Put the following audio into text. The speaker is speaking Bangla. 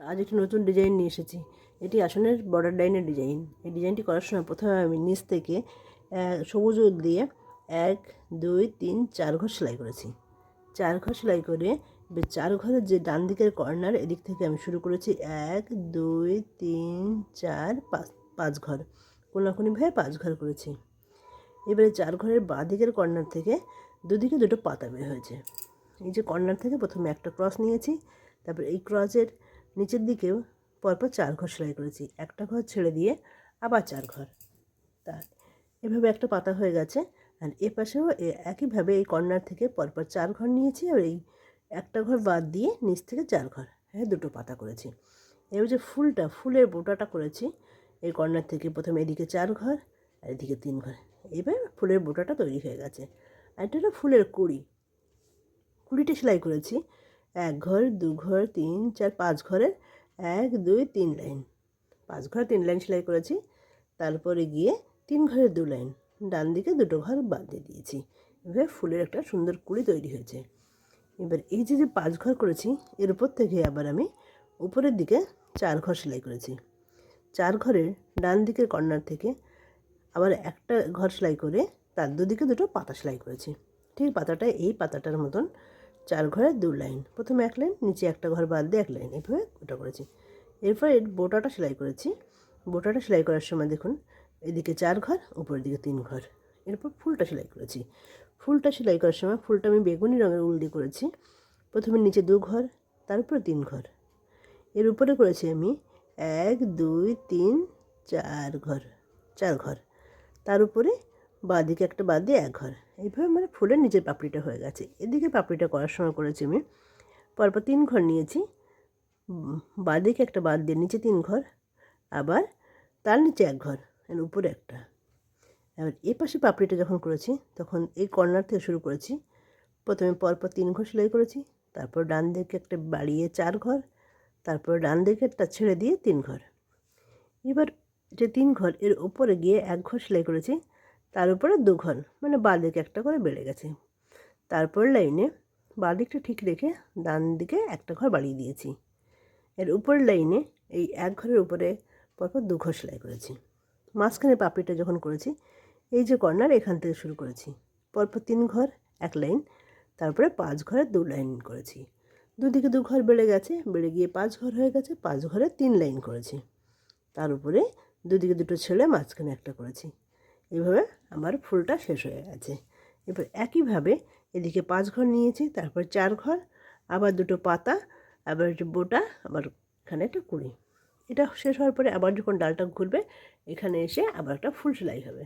আজ একটি নতুন ডিজাইন নিয়ে এসেছি। এটি আসনের বর্ডার লাইনের ডিজাইন। এই ডিজাইনটি করার সময় প্রথমে আমি নিচ থেকে সবুজ উল দিয়ে এক, দুই, তিন, চার ঘর সেলাই করেছি। চার ঘর সেলাই করে চার ঘরের যে ডান দিকের কর্নার এদিক থেকে আমি শুরু করেছি এক, দুই, তিন, চার, পাঁচ পাঁচ ঘর। কোনাকুনিভাবে পাঁচ ঘর করেছি। এবারে চার ঘরের বাঁ দিকের কর্নার থেকে দুদিকে দুটো পাতা বের হয়েছে। এই যে কর্নার থেকে প্রথমে একটা ক্রস নিয়েছি, তারপর এই ক্রসের নিচের দিকেও পরপর চার ঘর সেলাই করেছি। একটা ঘর ছেড়ে দিয়ে আবার চার ঘর। তা এভাবে একটা পাতা হয়ে গেছে আর এ পাশেও একইভাবে এই কর্নার থেকে পরপর চার ঘর নিয়েছি আর এই একটা ঘর বাদ দিয়ে নিচ থেকে চার ঘর হ্যাঁ দুটো পাতা করেছি। এবার যে ফুলটা, ফুলের বোটাটা করেছি, এই কর্নার থেকে প্রথমে এদিকে চার ঘর আর এদিকে তিন ঘর। এবার ফুলের বোটাটা তৈরি হয়ে গেছে। আর এটা হলো ফুলের কুড়ি। কুড়িটা সেলাই করেছি। এক ঘর, দু ঘর, তিন, চার, পাঁচ ঘরের এক, দুই, তিন লাইন। পাঁচ ঘর, তিন লাইন সেলাই করেছি। তারপরে গিয়ে তিন ঘরের দু লাইন। ডান দিকে দুটো ঘর বাদ দিয়ে দিয়েছি। এভাবে ফুলের একটা সুন্দর কুড়ি তৈরি হয়েছে। এবার এই যে যে পাঁচ ঘর করেছি, এর উপর থেকে আবার আমি উপরের দিকে চার ঘর সেলাই করেছি। চার ঘরের ডান দিকের কর্নার থেকে আবার একটা ঘর সেলাই করে তার দুদিকে দুটো পাতা সেলাই করেছি। ঠিক পাতাটা এই পাতাটার মতন চার ঘরে দু লাইন। প্রথমে এক লাইন, নিচে একটা ঘর বাদ দিয়ে এক লাইন। এভাবে ওটা করেছি। এরপর এর বোটাটা সেলাই করেছি। বোটাটা সেলাই করার সময় দেখুন, এদিকে চার ঘর, উপরের দিকে তিন ঘর। এরপর ফুলটা সেলাই করেছি। ফুলটা সেলাই করার সময় ফুলটা আমি বেগুনি রঙের উল দিয়ে করেছি। প্রথমে নিচে দু ঘর তারপরে তিন ঘর। এর উপরে করেছি আমি এক, দুই, তিন, চার ঘর চার ঘর। তার উপরে বাঁদিকে একটা বাদ দিয়ে এক ঘর। এইভাবে মানে ফুলের নিচের পাপড়িটা হয়ে গেছে। এদিকে পাপড়িটা করার সময় করেছি আমি। পরপর তিন ঘর নিয়েছি। বাঁদিকে একটা বাদ দিয়ে নিচে তিন ঘর, আবার তার নিচে এক ঘর, এর উপরে একটা। এবার এ পাশে পাপড়িটা যখন করেছি, তখন এই কর্নার থেকে শুরু করেছি। প্রথমে পরপর তিন ঘর সেলাই করেছি, তারপর ডান দিকে একটা বাড়িয়ে চার ঘর, তারপর ডান দিকেরটা ছেড়ে দিয়ে তিন ঘর। এবার যে তিন ঘর, এর উপরে গিয়ে এক ঘর সেলাই করেছি। তার উপরে দু ঘর মানে বাঁ দিকে একটা করে বেড়ে গেছে। তারপর লাইনে বাঁ দিকটা ঠিক রেখে ডান দিকে একটা ঘর বাড়িয়ে দিয়েছি। এর উপর লাইনে এই এক ঘরের উপরে পরপর দু ঘর সেলাই করেছি। মাঝখানে পাপড়িটা যখন করেছি, এই যে কর্নার, এখান থেকে শুরু করেছি। পরপর তিন ঘর, এক লাইন, তারপরে পাঁচ ঘরের দু লাইন করেছি। দুদিকে দু ঘর বেড়ে গেছে, বেড়ে গিয়ে পাঁচ ঘর হয়ে গেছে, পাঁচ ঘরে তিন লাইন করেছি। তার উপরে দুদিকে দুটো ছেড়ে মাঝখানে একটা করেছি। এইভাবে আমার ফুলটা শেষ হয়ে গেছে। এবার একইভাবে এদিকে পাঁচ ঘর নিয়েছি, তারপর চার ঘর, আবার দুটো পাতা, আবার একটু বোটা, আবার এখানে একটা কুড়ি। এটা শেষ হওয়ার পরে আবার যখন ডালটা ঘুরবে, এখানে এসে আবার একটা ফুল সেলাই হবে।